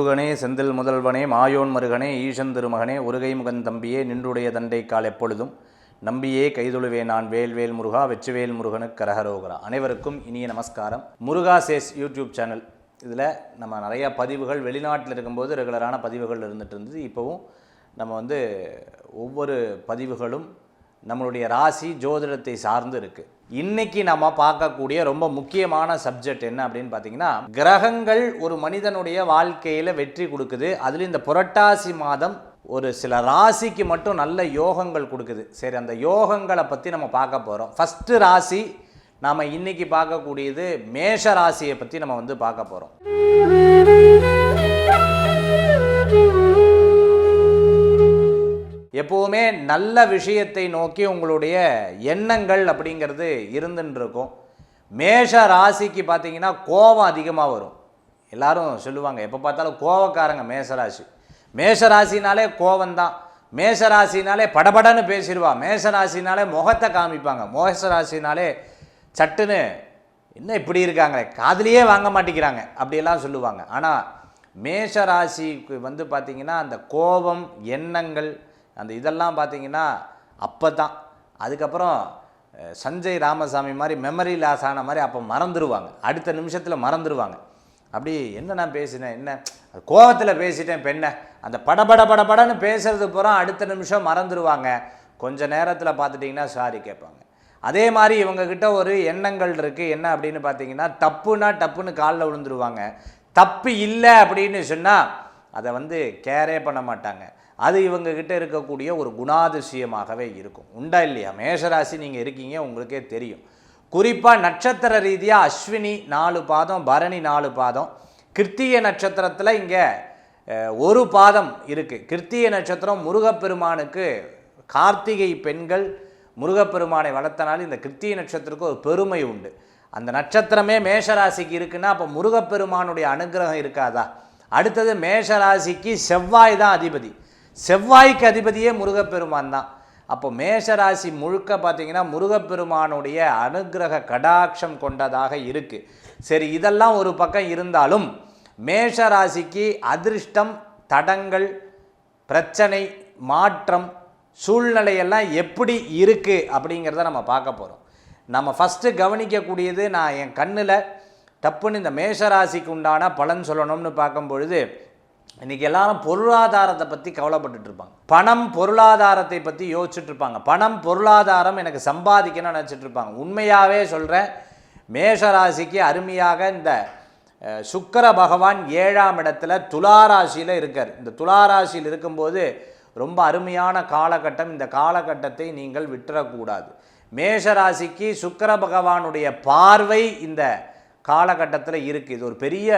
முருகனே செந்தில் முதல்வனே மாயோன் மருகனே ஈசன் திருமகனே உருகை முகன் தம்பியே நின்றுடைய தண்டை கால் எப்பொழுதும். நம்பியே கைதொழுவே நான் வேல்வேல் முருகா வெச்சுவேல் முருகனுக்கு கரகரோகரா. அனைவருக்கும் இனிய நமஸ்காரம். முருகா சேஸ் யூடியூப் சேனல். இதில் நம்ம நிறைய பதிவுகள் வெளிநாட்டில் இருக்கும்போது ரெகுலரான பதிவுகள் இருந்துகிட்டு இருந்தது. இப்போவும் நம்ம வந்து ஒவ்வொரு பதிவுகளும் நம்மளுடைய ராசி ஜோதிடத்தை சார்ந்து இருக்கு. இன்னைக்கு நம்ம பார்க்கக்கூடிய ரொம்ப முக்கியமான சப்ஜெக்ட் என்ன அப்படின்னு பார்த்தீங்கன்னா கிரகங்கள் ஒரு மனிதனுடைய வாழ்க்கையில் வெற்றி கொடுக்குது. அதில் இந்த புரட்டாசி மாதம் ஒரு சில ராசிக்கு மட்டும் நல்ல யோகங்கள் கொடுக்குது. சரி அந்த யோகங்களை பற்றி நம்ம பார்க்க போகிறோம் ஃபஸ்ட்டு ராசி நாம் இன்னைக்கு பார்க்கக்கூடியது மேஷ ராசியை பற்றி நம்ம வந்து பார்க்க போகிறோம் எப்போவுமே நல்ல விஷயத்தை நோக்கி உங்களுடைய எண்ணங்கள் அப்படிங்கிறது இருந்துன்னு இருக்கும் மேஷ ராசிக்கு பார்த்தீங்கன்னா கோபம் அதிகமாக வரும். எல்லாரும் சொல்லுவாங்க எப்போ பார்த்தாலும் கோவக்காரங்க மேஷராசி மேஷராசினாலே கோவம்தான் மேஷராசினாலே படபடன்னு பேசிடுவா. மேஷராசினாலே முகத்தை காமிப்பாங்க. மேஷராசினாலே சட்டுன்னு என்ன இப்படி இருக்காங்களே? காதலியே வாங்க மாட்டேங்கிறாங்க. அப்படியெல்லாம் சொல்லுவாங்க. ஆனால் மேஷ ராசிக்கு வந்து பார்த்திங்கன்னா அந்த கோபம் எண்ணங்கள் அந்த இதெல்லாம் பார்த்தீங்கன்னா அப்போ தான் அதுக்கப்புறம் சஞ்சய் ராமசாமி மாதிரி மெமரி லாஸ் ஆன மாதிரி அப்போ மறந்துடுவாங்க அடுத்த நிமிஷத்தில் மறந்துடுவாங்க அப்படி என்ன நான் பேசினேன் என்ன கோவத்தில் பேசிட்டேன் பெண்ணை. அந்த படபட படபடன்னு பேசுறது பூரா அடுத்த நிமிஷம் மறந்துடுவாங்க கொஞ்சம் நேரத்தில் பார்த்துட்டிங்கன்னா சாரி கேட்பாங்க. அதே மாதிரி இவங்கக்கிட்ட ஒரு எண்ணங்கள் இருக்குது என்ன அப்படின்னு பார்த்தீங்கன்னா தப்புனா டப்புன்னு காலில் விழுந்துருவாங்க. தப்பு இல்லை அப்படின்னு சொன்னால் அதை வந்து கேரே பண்ண மாட்டாங்க. அது இவங்கக்கிட்ட இருக்கக்கூடிய ஒரு குணாதிசயமாகவே இருக்கும். உண்டா இல்லையா? மேஷராசி நீங்கள் இருக்கீங்க உங்களுக்கே தெரியும். குறிப்பாக நட்சத்திர ரீதியாக அஸ்வினி நாலு பாதம் பரணி நாலு பாதம். கிருத்திய நட்சத்திரத்தில் இங்கே ஒரு பாதம் இருக்குது கிருத்திய நட்சத்திரம் முருகப்பெருமானுக்கு கார்த்திகை பெண்கள் முருகப்பெருமானை வளர்த்தனால இந்த கிருத்திய நட்சத்திரத்துக்கு ஒரு பெருமை உண்டு. அந்த நட்சத்திரமே மேஷராசிக்கு இருக்குன்னா அப்போ முருகப்பெருமானுடைய அனுகிரகம் இருக்காதா? அடுத்தது மேஷராசிக்கு செவ்வாய் தான் அதிபதி. செவ்வாய்க்கு அதிபதியே முருகப்பெருமான் தான். அப்போ மேஷராசி முழுக்க பார்த்தீங்கன்னா முருகப்பெருமானுடைய அனுகிரக கடாட்சம் கொண்டதாக இருக்குது சரி இதெல்லாம் ஒரு பக்கம் இருந்தாலும் மேஷராசிக்கு அதிர்ஷ்டம் தடங்கள் பிரச்சனை மாற்றம் சூழ்நிலையெல்லாம் எப்படி இருக்குது அப்படிங்கிறத நம்ம பார்க்க போகிறோம் நம்ம ஃபஸ்ட்டு கவனிக்கக்கூடியது நான் என் கண்ணில் டப்புன்னு இந்த மேஷராசிக்கு உண்டான பலன் சொல்லணும்னு பார்க்கும் பொழுது இன்றைக்கி எல்லாரும் பொருளாதாரத்தை பற்றி கவலைப்பட்டுட்டு இருப்பாங்க பணம் பொருளாதாரத்தை பற்றி யோசிச்சுட்டு இருப்பாங்க பணம் பொருளாதாரம் எனக்கு சம்பாதிக்கணும்னு நினச்சிட்டு இருப்பாங்க உண்மையாகவே சொல்கிறேன் மேஷராசிக்கு அருமையாக இந்த சுக்கர பகவான் ஏழாம் இடத்துல துளாராசியில் இருக்கார். இந்த துளாராசியில் இருக்கும்போது ரொம்ப அருமையான காலகட்டம். இந்த காலகட்டத்தை நீங்கள் விட்டுறக்கூடாது. மேஷராசிக்கு சுக்கர பகவானுடைய பார்வை இந்த காலகட்டத்தில் இருக்குது இது ஒரு பெரிய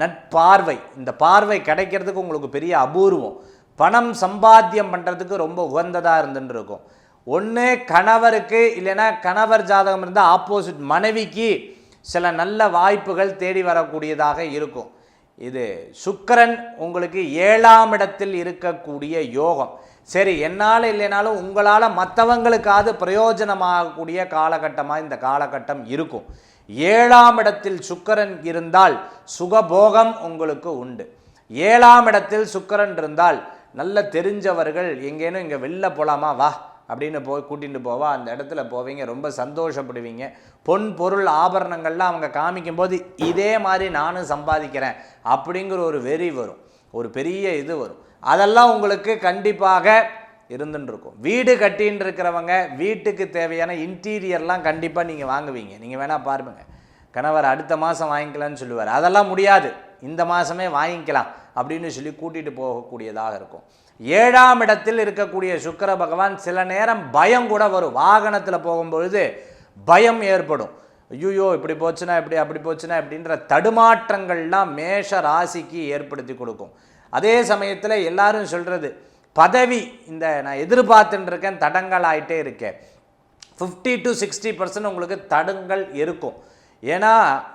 நட்பார்வை. இந்த பார்வை கிடைக்கிறதுக்கு உங்களுக்கு பெரிய அபூர்வம். பணம் சம்பாத்தியம் பண்ணுறதுக்கு ரொம்ப உகந்ததாக இருந்துட்டு இருக்கும் ஒன்று கணவருக்கு இல்லைன்னா கணவர் ஜாதகம் இருந்தால் ஆப்போசிட் மனைவிக்கு சில நல்ல வாய்ப்புகள் தேடி வரக்கூடியதாக இருக்கும். இது சுக்கிரன் உங்களுக்கு ஏழாம் இடத்தில் இருக்கக்கூடிய யோகம். சரி என்னால் இல்லைனாலும் உங்களால் மற்றவங்களுக்காவது பிரயோஜனமாகக்கூடிய காலகட்டமாக இந்த காலகட்டம் இருக்கும். ஏழாம் இடத்தில் சுக்கரன் இருந்தால் சுகபோகம் உங்களுக்கு உண்டு. ஏழாம் இடத்தில் சுக்கரன் இருந்தால் நல்ல தெரிஞ்சவர்கள் எங்கேனும் இங்கே வெளில போகலாமா வா அப்படின்னு போய் கூட்டிகிட்டு போவா. அந்த இடத்துல போவீங்க ரொம்ப சந்தோஷப்படுவீங்க. பொன் பொருள் ஆபரணங்கள்லாம் அவங்க காமிக்கும்போது இதே மாதிரி நானும் சம்பாதிக்கிறேன் அப்படிங்கிற ஒரு வெறி வரும். ஒரு பெரிய இது வரும். அதெல்லாம் உங்களுக்கு கண்டிப்பாக இருந்துன்னுருக்கும் வீடு கட்டின்னு இருக்கிறவங்க வீட்டுக்கு தேவையான இன்டீரியர்லாம் கண்டிப்பாக நீங்கள் வாங்குவீங்க. நீங்கள் வேணால் பாருங்க. கணவர் அடுத்த மாதம் வாங்கிக்கலாம்னு சொல்லுவார். அதெல்லாம் முடியாது. இந்த மாதமே வாங்கிக்கலாம் அப்படின்னு சொல்லி கூட்டிகிட்டு போகக்கூடியதாக இருக்கும். ஏழாம் இடத்தில் இருக்கக்கூடிய சுக்கிர பகவான் சில நேரம் பயம் கூட வரும். வாகனத்தில் போகும்பொழுது பயம் ஏற்படும். ஐயோ இப்படி போச்சுன்னா இப்படி அப்படி போச்சுன்னா அப்படின்ற தடுமாற்றங்கள்லாம் மேஷ ராசிக்கு ஏற்படுத்தி கொடுக்கும். அதே சமயத்தில் எல்லாரும் சொல்கிறது பதவி இந்த நான் எதிர்பார்த்துட்டு இருக்கேன் தடங்கள் ஆகிட்டே இருக்கேன் ஃபிஃப்டி டு சிக்ஸ்டி பர்சன்ட் உங்களுக்கு தடங்கள் இருக்கும். ஏன்னா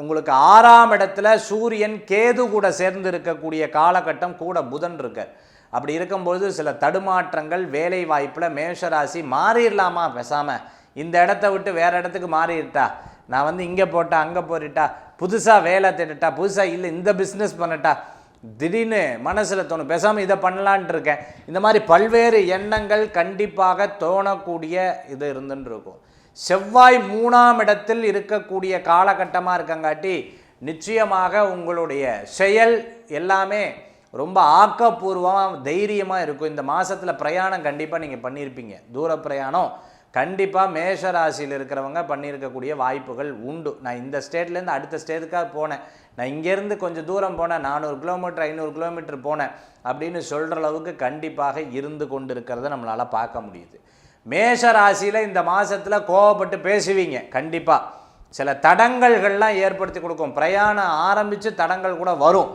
உங்களுக்கு ஆறாம் இடத்துல சூரியன் கேது கூட சேர்ந்து இருக்கக்கூடிய காலகட்டம் கூட புதன் இருக்கார் அப்படி இருக்கும்பொழுது சில தடுமாற்றங்கள் வேலை வாய்ப்பில் மேஷராசி மாறிடலாமா பேசாமல் இந்த இடத்த விட்டு வேற இடத்துக்கு மாறிட்டா? நான் வந்து இங்கே போட்டா அங்கே போறிட்டா? புதுசாக வேலை தேடிட்டா? புதுசாக இல்லை இந்த பிஸ்னஸ் பண்ணட்டா? திடீர்னு மனசில் தோணும் பேசாமல் இதை பண்ணலான்ட்டு இருக்கேன். இந்த மாதிரி பல்வேறு எண்ணங்கள் கண்டிப்பாக தோணக்கூடிய இது இருந்துன்னு இருக்கும் செவ்வாய் மூணாம் இடத்தில் இருக்கக்கூடிய காலகட்டமாக இருக்கங்காட்டி நிச்சயமாக உங்களுடைய செயல் எல்லாமே ரொம்ப ஆக்கப்பூர்வமாக தைரியமாக இருக்கும். இந்த மாதத்தில் பிரயாணம் கண்டிப்பாக நீங்கள் பண்ணியிருப்பீங்க தூர பிரயாணம் கண்டிப்பாக மேஷ ராசியில் இருக்கிறவங்க பண்ணியிருக்கக்கூடிய வாய்ப்புகள் உண்டு. நான் இந்த ஸ்டேட்லேருந்து அடுத்த ஸ்டேட்டுக்காக போனேன். நான் இங்கேருந்து கொஞ்சம் தூரம் போனேன். நானூறு கிலோமீட்டர் ஐநூறு கிலோமீட்டர் போனேன். அப்படின்னு சொல்கிற அளவுக்கு கண்டிப்பாக இருந்து கொண்டு இருக்கிறத நம்மளால் பார்க்க முடியுது. மேஷ ராசியில் இந்த மாதத்தில் கோவப்பட்டு பேசுவீங்க. கண்டிப்பாக சில தடங்கல்கள்லாம் ஏற்படுத்தி கொடுக்கும். பிரயாணம் ஆரம்பித்து தடங்கள் கூட வரும்.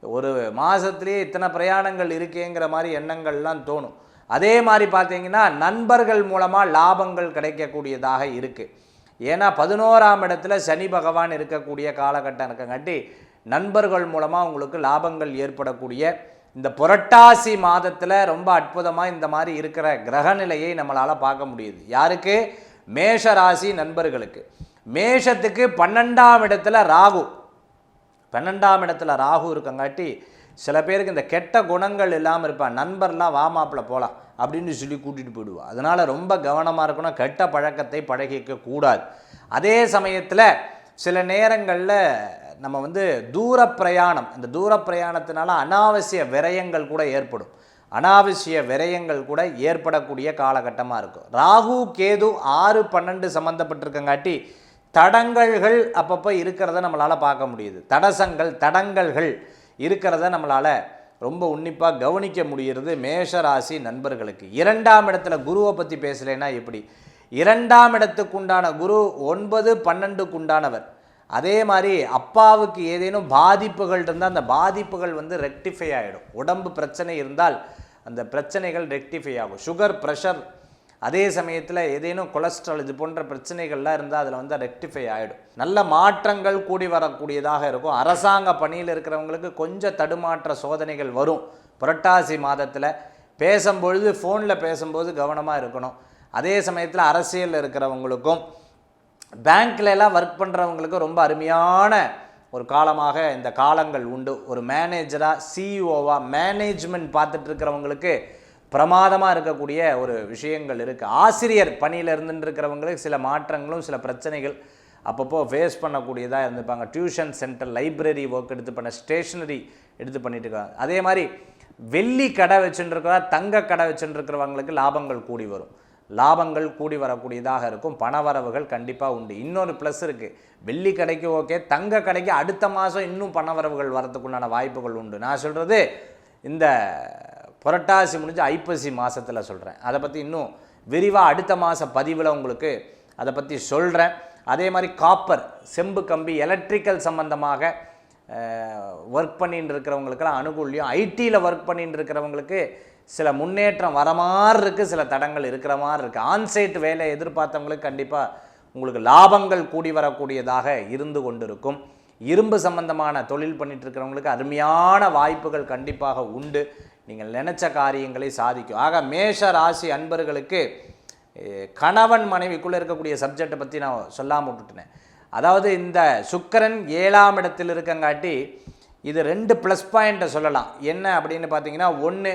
ஒரு மாதத்துலேயே இத்தனை பிரயாணங்கள் இருக்கேங்கிற மாதிரி எண்ணங்கள்லாம் தோணும். அதே மாதிரி பார்த்தீங்கன்னா நண்பர்கள் மூலமாக லாபங்கள் கிடைக்கக்கூடியதாக இருக்குது ஏன்னா பதினோராம் இடத்துல சனி பகவான் இருக்கக்கூடிய காலகட்டம் இருக்கங்காட்டி நண்பர்கள் மூலமாக உங்களுக்கு லாபங்கள் ஏற்படக்கூடிய இந்த புரட்டாசி மாதத்தில் ரொம்ப அற்புதமாக இந்த மாதிரி இருக்கிற கிரகநிலையை நம்மளால் பார்க்க முடியுது. யாருக்கு? மேஷ ராசி நண்பர்களுக்கு. மேஷத்துக்கு பன்னெண்டாம் இடத்துல ராகு. பன்னெண்டாம் இடத்துல ராகு இருக்கங்காட்டி சில பேருக்கு இந்த கெட்ட குணங்கள் இல்லாமல் இருப்பான். நண்பர்லாம் வா மாப்பிள்ள போகலாம் அப்படின்னு சொல்லி கூட்டிகிட்டு போயிடுவோம் அதனால் ரொம்ப கவனமாக இருக்கணும். கெட்ட பழக்கத்தை பழகிக்க கூடாது. அதே சமயத்தில் சில நேரங்களில் நம்ம வந்து தூர பிரயாணம் இந்த தூர பிரயாணத்தினால அனாவசிய விரயங்கள் கூட ஏற்படும். அனாவசிய விரயங்கள் கூட ஏற்படக்கூடிய காலகட்டமாக இருக்கும். ராகு கேது ஆறு பன்னெண்டு சம்மந்தப்பட்டிருக்கங்காட்டி தடங்கல்கள் அப்பப்போ இருக்கிறத நம்மளால் பார்க்க முடியுது. தடசங்கள் தடங்கல்கள் இருக்கிறத நம்மளால் ரொம்ப உன்னிப்பாக கவனிக்க முடிகிறது மேஷ ராசி நண்பர்களுக்கு. இரண்டாம் இடத்துல குருவை பற்றி பேசலைன்னா எப்படி? இரண்டாம் இடத்துக்கு உண்டான குரு ஒன்பது பன்னெண்டுக்கு உண்டானவர். அதே மாதிரி அப்பாவுக்கு ஏதேனும் பாதிப்புகள் இருந்தால் அந்த பாதிப்புகள் வந்து ரெக்டிஃபை ஆகிடும் உடம்பு பிரச்சனை இருந்தால் அந்த பிரச்சனைகள் ரெக்டிஃபை ஆகும். சுகர் ப்ரெஷர் அதே சமயத்தில் ஏதேனும் கொலஸ்ட்ரால் இது போன்ற பிரச்சனைகள்லாம் இருந்தால் அதில் வந்து ரெக்டிஃபை ஆகிடும் நல்ல மாற்றங்கள் கூடி வரக்கூடியதாக இருக்கும். அரசாங்க பணியில் இருக்கிறவங்களுக்கு கொஞ்சம் தடுமாற்ற சோதனைகள் வரும். புரட்டாசி மாதத்தில் பேசும்பொழுது ஃபோனில் பேசும்போது கவனமாக இருக்கணும். அதே சமயத்தில் அரசியலில் இருக்கிறவங்களுக்கும் பேங்க்லலாம் ஒர்க் பண்ணுறவங்களுக்கும் ரொம்ப அருமையான ஒரு காலமாக இந்த காலங்கள் உண்டு. ஒரு மேனேஜராக சிஇஓவாக மேனேஜ்மெண்ட் பார்த்துட்டு இருக்கிறவங்களுக்கு பிரமாதமாக இருக்கக்கூடிய ஒரு விஷயங்கள் இருக்குது ஆசிரியர் பணியில் இருந்துருக்கிறவங்களுக்கு சில மாற்றங்களும் சில பிரச்சனைகள் அப்பப்போ ஃபேஸ் பண்ணக்கூடியதாக இருந்திருப்பாங்க. டியூஷன் சென்டர் லைப்ரரி ஒர்க் எடுத்து பண்ண ஸ்டேஷ்னரி எடுத்து பண்ணிட்டு இருக்காங்க. அதே மாதிரி வெள்ளி கடை வச்சுட்டுருக்கிறா தங்க கடை வச்சுட்டுருக்கிறவங்களுக்கு லாபங்கள் கூடி வரும். லாபங்கள் கூடி வரக்கூடியதாக இருக்கும். பணவரவுகள் கண்டிப்பாக உண்டு. இன்னொரு ப்ளஸ் இருக்குது வெள்ளி கடைக்கு ஓகே தங்க கடைக்கு அடுத்த மாதம் இன்னும் பணவரவுகள் வரத்துக்குண்டான வாய்ப்புகள் உண்டு. நான் சொல்கிறது இந்த புரட்டாசி முடிஞ்சு ஐப்பசி மாதத்தில் சொல்கிறேன் அதை பற்றி இன்னும் விரிவாக அடுத்த மாத பதிவில் உங்களுக்கு அதை பற்றி சொல்கிறேன் அதே மாதிரி காப்பர் செம்பு கம்பி எலக்ட்ரிக்கல் சம்மந்தமாக ஒர்க் பண்ணிட்டு இருக்கிறவங்களுக்கெல்லாம் அனுகூல்யம் ஐடியில் ஒர்க் பண்ணிட்டு இருக்கிறவங்களுக்கு சில முன்னேற்றம் வர மாதிரி இருக்குது சில தடங்கள் இருக்கிற மாதிரி இருக்குது ஆன்சைட் வேலை எதிர்பார்த்தவங்களுக்கு கண்டிப்பாக உங்களுக்கு லாபங்கள் கூடி வரக்கூடியதாக இருந்து கொண்டிருக்கும். இரும்பு சம்பந்தமான தொழில் பண்ணிட்டு இருக்கிறவங்களுக்கு அருமையான வாய்ப்புகள் கண்டிப்பாக உண்டு. நீங்கள் நினச்ச காரியங்களை சாதிக்கும். ஆக மேஷ ராசி அன்பர்களுக்கு கணவன் மனைவிக்குள்ளே இருக்கக்கூடிய சப்ஜெக்டை பற்றி நான் சொல்லாமல் விட்டுட்டேன். அதாவது இந்த சுக்கிரன் ஏழாம் இடத்தில் இருக்கங்காட்டி இது ரெண்டு ப்ளஸ் பாயிண்ட்டை சொல்லலாம். என்ன அப்படின்னு பார்த்தீங்கன்னா ஒன்று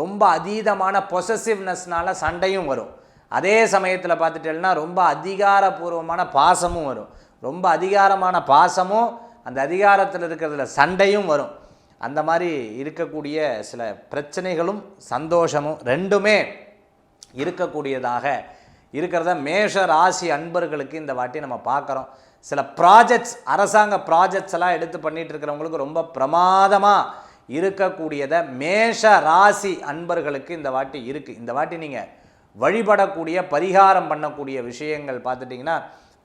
ரொம்ப அதீதமான பொசசிவ்னஸ்னால சண்டையும் வரும். அதே சமயத்தில் பார்த்துட்டேன்னா ரொம்ப அதிகாரபூர்வமான பாசமும் வரும். ரொம்ப அதிகாரமான பாசமும் அந்த அதிகாரத்தில் இருக்கிறதுல சண்டையும் வரும். அந்த மாதிரி இருக்கக்கூடிய சில பிரச்சனைகளும் சந்தோஷமும் ரெண்டுமே இருக்கக்கூடியதாக இருக்கிறத மேஷ ராசி அன்பர்களுக்கு இந்த வாட்டி நம்ம பார்க்குறோம். சில ப்ராஜெக்ட்ஸ் அரசாங்க ப்ராஜெக்ட்ஸ் எல்லாம் எடுத்து பண்ணிட்டு இருக்கிறவங்களுக்கு ரொம்ப பிரமாதமாக இருக்கக்கூடியதை மேஷ ராசி அன்பர்களுக்கு இந்த வாட்டி இருக்குது இந்த வாட்டி நீங்கள் வழிபடக்கூடிய பரிகாரம் பண்ணக்கூடிய விஷயங்கள் பார்த்துட்டிங்கன்னா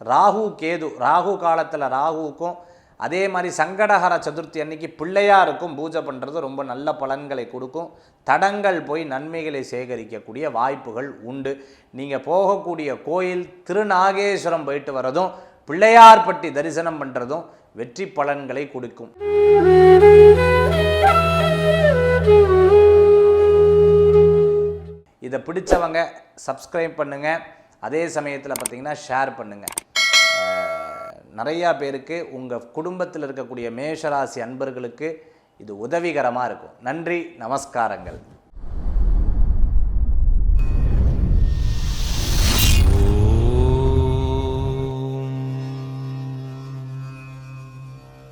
ராகு கேது ராகு காலத்தில் ராகுவுக்கும் அதே மாதிரி சங்கடஹர சதுர்த்தி அன்னைக்கு பிள்ளையாருக்கும் பூஜை பண்ணுறது ரொம்ப நல்ல பலன்களை கொடுக்கும். தடங்கள் போய் நன்மைகளை சேகரிக்கக்கூடிய வாய்ப்புகள் உண்டு. நீங்கள் போகக்கூடிய கோயில் திருநாகேஸ்வரம் போயிட்டு வரதும் பிள்ளையார்பட்டி தரிசனம் பண்ணுறதும் வெற்றி பலன்களை கொடுக்கும். இதை பிடிச்சவங்க சப்ஸ்கிரைப் பண்ணுங்கள் அதே சமயத்தில் பார்த்தீங்கன்னா ஷேர் பண்ணுங்கள் நிறையா பேருக்கு உங்கள் குடும்பத்தில் இருக்கக்கூடிய மேஷராசி அன்பர்களுக்கு இது உதவிகரமாக இருக்கும். நன்றி நமஸ்காரங்கள்.